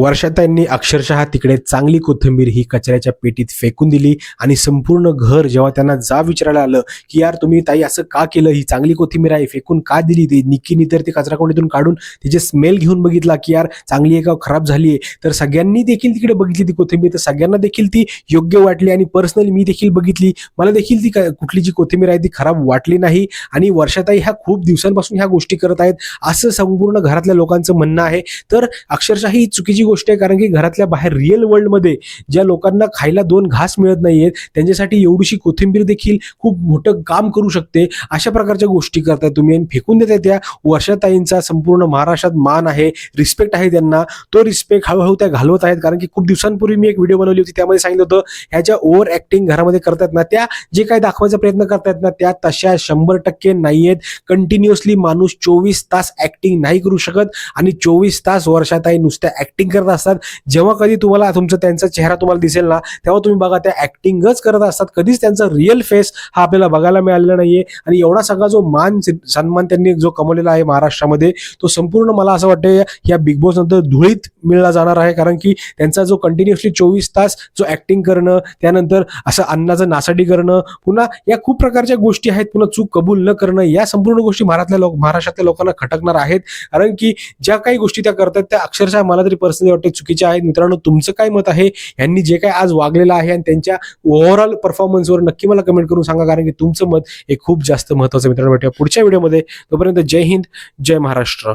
वर्षाताईंनी अक्षरशः तिकडे चांगली कोथिंबीर ही कचऱ्याच्या पेटीत फेकून दिली आणि संपूर्ण घर जेव्हा त्यांना जा विचारायला आलं की यार तुम्ही ताई असं का केलं? ही चांगली कोथिंबीर आहे फेकून का दिली ती? निक्कीनी तर ती कचरा कोंडीतून काढून तिचे स्मेल घेऊन बघितला की यार चांगली आहे का? खराब झाली आहे. तर सगळ्यांनी देखील तिकडे बघितली ती कोथिंबीर. तर सगळ्यांना देखील ती योग्य वाटली आणि पर्सनली मी देखील बघितली. मला देखील ती का- कुठली जी कोथिंबीर आहे ती खराब वाटली नाही. आणि वर्षाताई ह्या खूप दिवसांपासून ह्या गोष्टी करत आहेत. असं संपूर्ण घरातल्या लोकांचं म्हणणं आहे. तर अक्षरशः ही चुकीची गोष्ट आहे कारण की घरातल्या बाहेर रिअल वर्ल्डमध्ये ज्या लोकांना खायला दोन घास मिळत नाहीयेत त्यांच्यासाठी एवढीशी कोथिंबीर देखील खूप मोठं काम करू शकते. अशा प्रकारच्या गोष्टी करताय तुम्ही आणि फेकून देताय त्या. वर्षाताईंचा संपूर्ण महाराष्ट्रात मान आहे रिस्पेक्ट आहे त्यांना. तो रिस्पेक्ट हळूहळू त्या घालवत आहेत कारण की खूप दिवसांपूर्वी मी एक व्हिडिओ बनवली होती त्यामध्ये सांगितलं होतं ह्या ज्या ओव्हर ऍक्टिंग घरामध्ये करतात ना त्या जे काही दाखवायचा प्रयत्न करतायत ना त्या तशा शंभर टक्के नाही आहेत कंटिन्युअसली माणूस चोवीस तास ऍक्टिंग नाही करू शकत आणि चोवीस तास वर्षाताई नुसत्या ऍक्टिंग करत असतात. जेव्हा कधी तुम्हाला तुमचा त्यांचा चेहरा तुम्हाला दिसेल ना तेव्हा तुम्ही बघा त्या ऍक्टिंगच करत असतात. कधीच त्यांचा रिअल फेस हा आपल्याला बघायला मिळालेला नाहीये. आणि एवढा सगळा जो मान सन्मान त्यांनी जो कमवलेला आहे महाराष्ट्रामध्ये तो संपूर्ण मला असं वाटतं या बिग बॉस नंतर धुळीत मिळला जाणार आहे. कारण की त्यांचा जो कंटिन्युअसली चोवीस तास जो ऍक्टिंग करणं त्यानंतर असं अन्नाचं नासाडी करणं पुन्हा या खूप प्रकारच्या गोष्टी आहेत. पुन्हा चूक कबूल न करणं या संपूर्ण गोष्टी महाराष्ट्रातल्या लोक महाराष्ट्रातल्या लोकांना खटकणार आहेत. कारण की ज्या काही गोष्टी त्या करतात त्या अक्षरशः मला तरी पर्सनली वाटते चुकीचे आहेत. मित्रांनो तुमचं काय मत आहे? यांनी जे काय आज वागलेलं आहे आणि त्यांच्या ओव्हरऑल परफॉर्मन्सवर नक्की मला कमेंट करून सांगा. कारण की तुमचं मत हे खूप जास्त महत्वाचं मित्रांनो. भेटूया पुढच्या व्हिडिओमध्ये तोपर्यंत जय हिंद जय महाराष्ट्र.